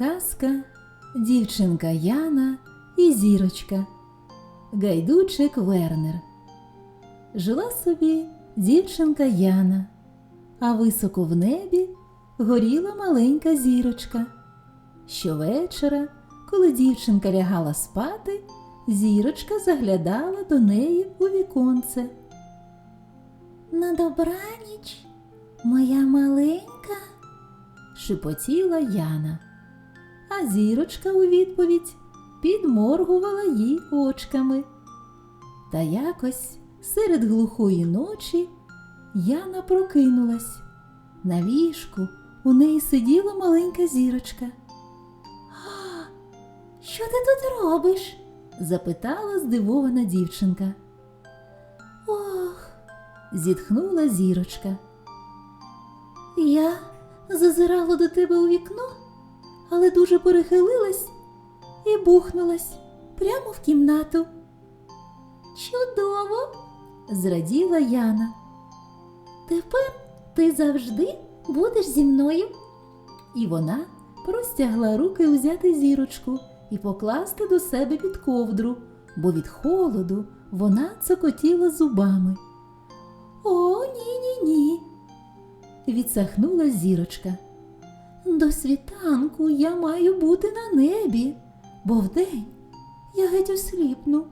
Казка Дівчинка Яна і зірочка. Гайдучик Вернер. Жила собі дівчинка Яна, а високо в небі горіла маленька зірочка. Щовечора, коли дівчинка лягала спати, зірочка заглядала до неї у віконце. На добраніч, моя маленька, шепотіла Яна, а зірочка у відповідь підморгувала їй очками. Та якось серед глухої ночі Яна прокинулась. На ліжку у неї сиділа маленька зірочка. «А, Що ти тут робиш? запитала здивована дівчинка. Ох, зітхнула зірочка. Я зазирала до тебе у вікно, але дуже перехилилась і бухнулась прямо в кімнату. Чудово! зраділа Яна. Тепер ти завжди будеш зі мною. І вона простягла руки узяти зірочку і покласти до себе під ковдру, бо від холоду вона цокотіла зубами. О, ні, ні, ні. Відсахнула зірочка. До світанку я маю бути на небі, бо вдень я геть осліпну.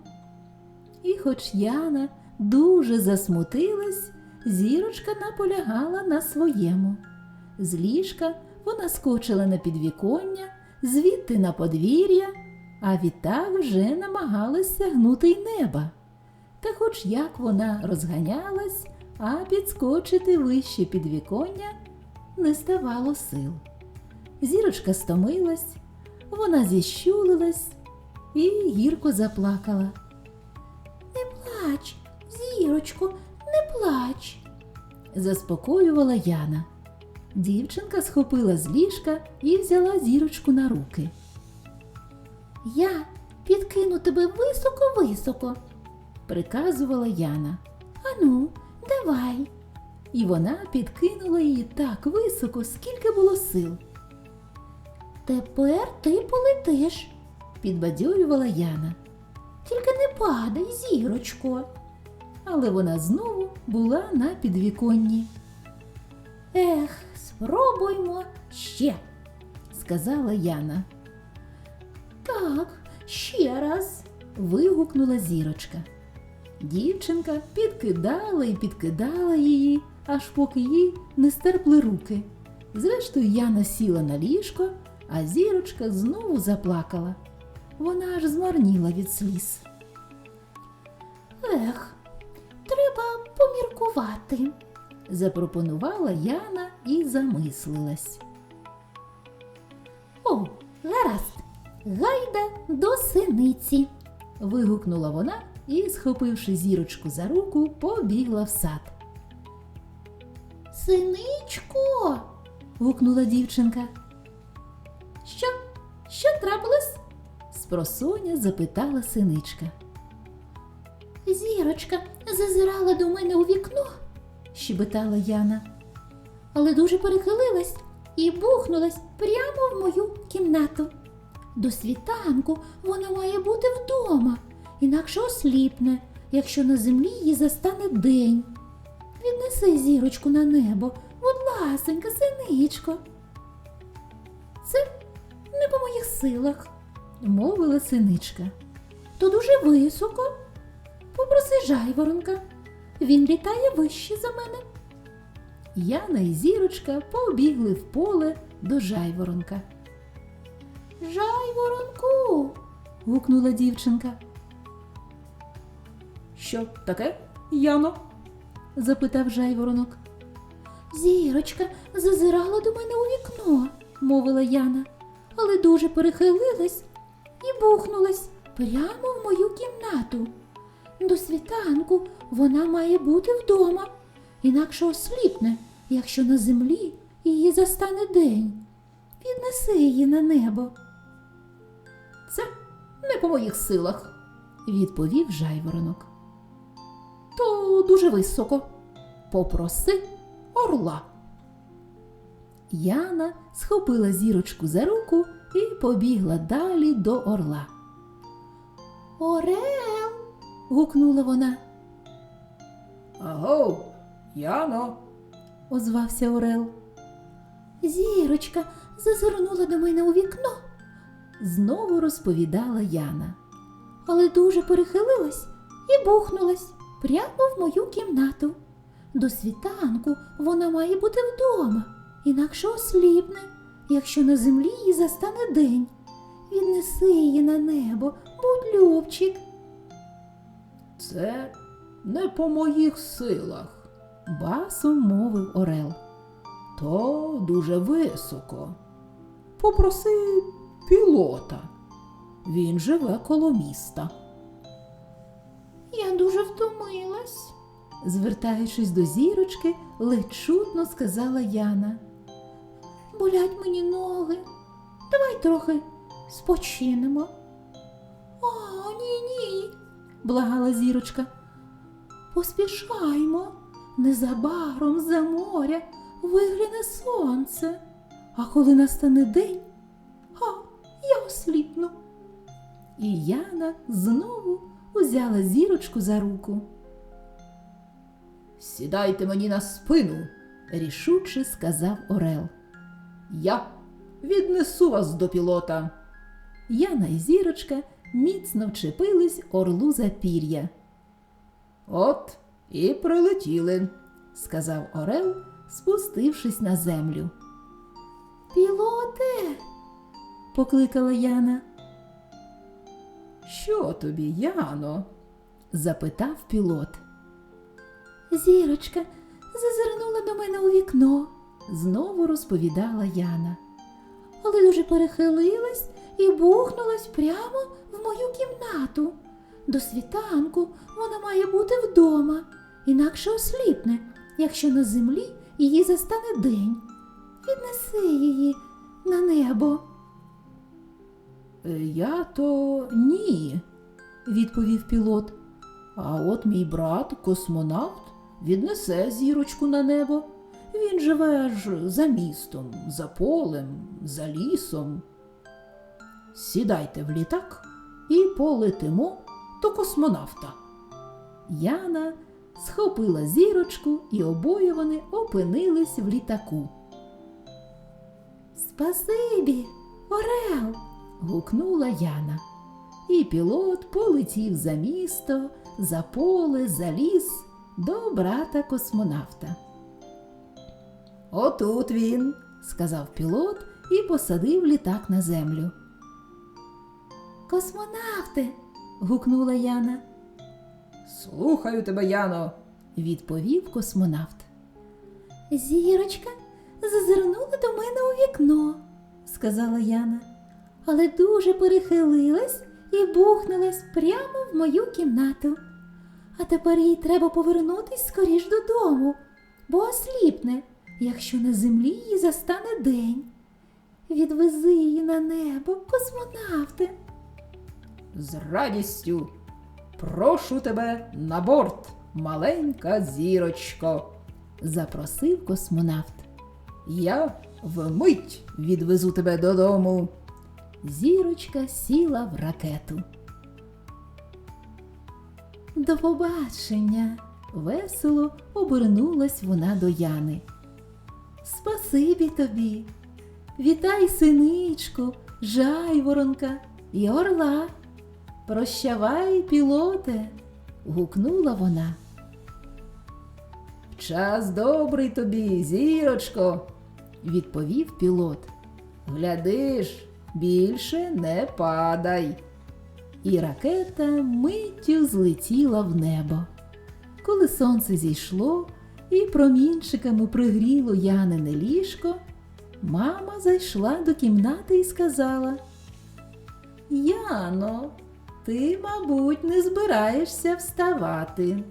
І хоч Яна дуже засмутилась, зірочка наполягала на своєму. З ліжка вона скочила на підвіконня, звідти на подвір'я, а відтак вже намагалась сягнути й неба. Та хоч як вона розганялась, а підскочити вище підвіконня не ставало сил. Зірочка стомилась, вона зіщулилась і гірко заплакала. Не плач, зірочко, не плач, заспокоювала Яна. Дівчинка схопила з ліжка і взяла зірочку на руки. Я підкину тебе високо-високо, приказувала Яна. Ану, давай. І вона підкинула її так високо, скільки було сил. Тепер ти полетиш, підбадьорювала Яна. Тільки не падай, зірочко. Але вона знову була на підвіконні. Ех, спробуймо ще, сказала Яна. Так, ще раз. вигукнула зірочка. Дівчинка підкидала і підкидала її, аж поки їй не стерпли руки. Зрештою, Яна сіла на ліжко, а зірочка знову заплакала. Вона аж змарніла від сліз. Ех, треба поміркувати, запропонувала Яна і замислилась. О, гаразд, гайда до синиці. вигукнула вона і, схопивши зірочку за руку, побігла в сад. Синичко. гукнула дівчинка. Що? Що трапилось? спросоня запитала синичка. Зірочка зазирала до мене у вікно, щебетала Яна, але дуже перехилилась і бухнулась прямо в мою кімнату. До світанку вона має бути вдома, інакше осліпне, якщо на землі її застане день. Віднеси зірочку на небо, будь ласенька, синичко. Це не по моїх силах, мовила синичка. То дуже високо. Попроси жайворонка. Він літає вище за мене. Яна і зірочка побігли в поле до жайворонка. Жайворонку. гукнула дівчинка. Що таке, Яно? запитав жайворонок. Зірочка зазирала до мене у вікно, мовила Яна, але дуже перехилилась і бухнулась прямо в мою кімнату. До світанку вона має бути вдома, інакше осліпне, якщо на землі її застане день. Віднеси її на небо. Це не по моїх силах, відповів жайворонок. То дуже високо. Попроси орла. Яна схопила зірочку за руку і побігла далі до орла. Орел. гукнула вона. Аго, Яно, озвався Орел. Зірочка зазирнула до мене у вікно, знову розповідала Яна, але дуже перехилилась і бухнулась прямо в мою кімнату. До світанку вона має бути вдома, інакше осліпне, якщо на землі її застане день. Віднеси її на небо, будь любчик. це не по моїх силах. Басом мовив Орел. То дуже високо. Попроси пілота. Він живе коло міста. Я дуже втомилась, звертаючись до зірочки, ледь чутно сказала Яна. Болять мені ноги. Давай трохи спочинемо. О, ні, ні, благала зірочка. Поспішаймо. Незабаром за моря вигляне сонце. А коли настане день, а я осліпну. І Яна знову узяла зірочку за руку. Сідайте мені на спину, рішуче сказав Орел. Я віднесу вас до пілота. Яна і зірочка міцно вчепились орлу за пір'я, От і прилетіли. сказав Орел, спустившись на землю. Пілоте. покликала Яна. Що тобі, Яно? запитав пілот. Зірочка зазирнула до мене у вікно, знову розповідала Яна. Але дуже перехилилась і бухнулась прямо в мою кімнату. До світанку вона має бути вдома, інакше осліпне, якщо на землі її застане день. Віднеси її на небо. «Е, Я то ні, відповів пілот. а от мій брат, космонавт, віднесе зірочку на небо. Він живе ж за містом, за полем, за лісом. Сідайте в літак і полетимо до космонавта. Яна схопила зірочку, і обоє вони опинились в літаку. Спасибі, Орел. гукнула Яна. І пілот полетів за місто, за поле, за ліс до брата космонавта. Отут він. сказав пілот і посадив літак на землю. Космонавте. гукнула Яна. Слухаю тебе, Яно. відповів космонавт. Зірочка зазирнула до мене у вікно, сказала Яна, але дуже перехилилась і бухнулась прямо в мою кімнату. А тепер їй треба повернутись скоріш додому, бо осліпне, якщо на землі її застане день. Відвези її на небо, космонавте. З радістю. Прошу тебе на борт, маленька зірочко. запросив космонавт. Я вмить відвезу тебе додому. Зірочка сіла в ракету. До побачення. Весело обернулась вона до Яни. Спасибі тобі. Вітай, синичку, жайворонка і орла. Прощавай, пілоте. гукнула вона. Час добрий тобі, зірочко, Відповів пілот. Гляди ж, більше не падай. і ракета миттю злетіла в небо. Коли сонце зійшло і промінчиками пригріло Янине ліжко, мама зайшла до кімнати і сказала: Яно, ти, мабуть, не збираєшся вставати.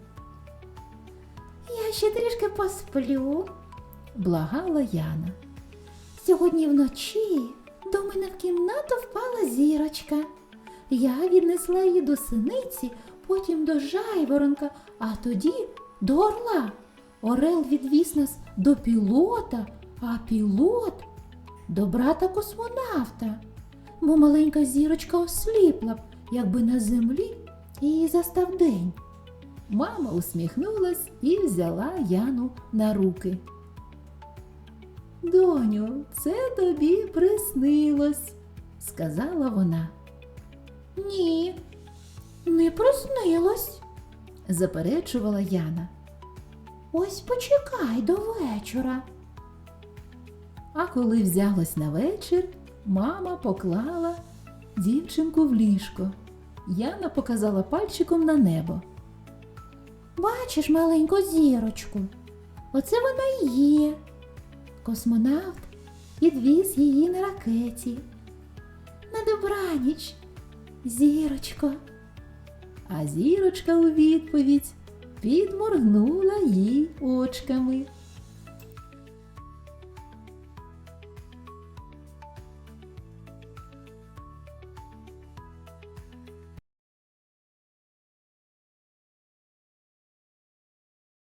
Я ще трішки посплю, благала Яна. Сьогодні вночі до мене в кімнату впала зірочка. Я віднесла її до синиці, потім до жайворонка, а тоді до орла. Орел відвіз нас до пілота, а пілот до брата космонавта. бо маленька зірочка осліпла б, якби на землі її застав день. Мама усміхнулась і взяла Яну на руки. Доню, це тобі приснилось, сказала вона. Ні, не приснилось. Заперечувала Яна. Ось почекай до вечора. А коли взялось на вечір, мама поклала дівчинку в ліжко. Яна показала пальчиком на небо. Бачиш маленьку зірочку? Оце вона і є. Космонавт відвіз її на ракеті. На добраніч, зірочко. А зірочка у відповідь підморгнула їй очками.